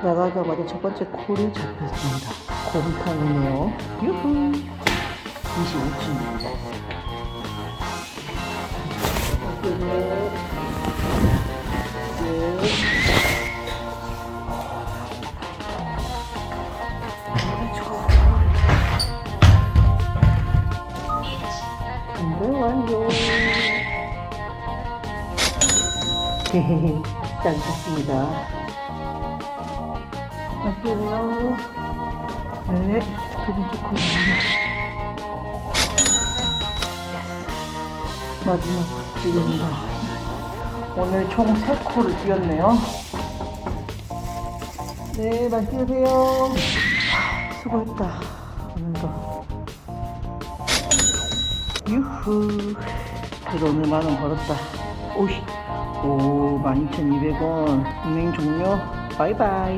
나가자마자 첫 번째 콜이 잡혔습니다. 곰탕이네요. 유후. 25층입니다. 준비 완료. 짠 좋습니다. 갈게요. 네, 두 번째 콜 마지막 콜입니다. 오늘 총 3콜을 뛰었네요. 네, 맛있게 드세요. 수고했다. 오늘도. 유후. 그래도 오늘 만원 벌었다. 오씨. 오, 12,200원. 은행 종료. 바이바이.